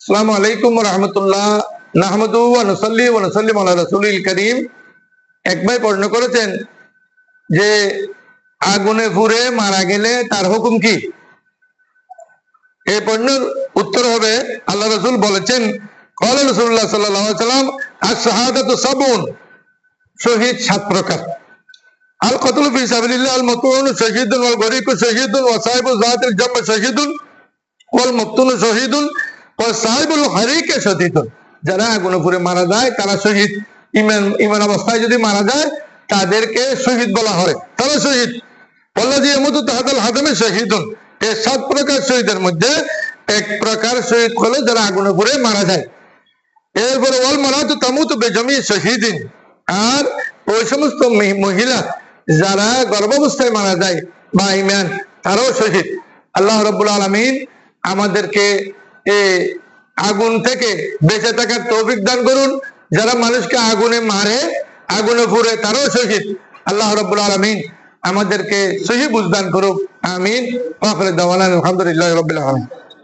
আসসালামু আলাইকুম রহমতুল্লাহ নাহমদু ওয়ানুসাল্লি ওয়ানুসাল্লিম আলা রাসূলিল করিম এক ভাই প্রশ্ন করেছেন যে আগুনে পুড়ে মারা গেলে তার হুকুম কি এই প্রশ্নের উত্তর হবে আল্লাহ রসুল বলেছেন قال রাসূলুল্লাহ সাল্লাল্লাহু আলাইহি সাল্লাম আস-শাহাদাতু সাবুন শহীদ সাত প্রকার আল কতল ফি সাবিলিল্লাহ আল মাতুন শহীদুন ওয়াল গরিকু শহীদুন ওয়া সাহিবু যাতিল জাম শহীদুন ওয়াল মাকতুন শহীদুন ওয়া সাহিবুল হারিকে শহীদুন যারা আগুনে পুড়ে মারা যায়, তারা শহীদ। ইমান ইমান অবস্থায় যদি মারা যায়, তাদেরকে শহীদ বলা হয়। তারা শহীদ। ওয়াল্লাযী ইয়ামুতু তাহাতাল হাদামে শহীদুন। এই সাত প্রকার শহীদের মধ্যে এক প্রকার শহীদ হলো যারা আগুনে পুড়ে মারা যায়। এরপরে, ওয়াল মারাতু তামুতু বেজমি শহীদিন। আর ওই সমস্ত মহিলা যারা গর্ভাবস্থায় মারা যায় বা ইমান, তারাও শহীদ। আল্লাহ রব্বুল আলমিন আমাদেরকে এই আগুন থেকে বেঁচে থাকার তৌফিক দান করুন। যারা মানুষকে আগুনে মারে, আগুনে পুড়ে তারাও শহীদ। আল্লাহ রব্বুল আলমিন আমাদেরকে সহি বুঝদান করুক। আমিন। আলহামদুলিল্লাহ রবিল আলমিন।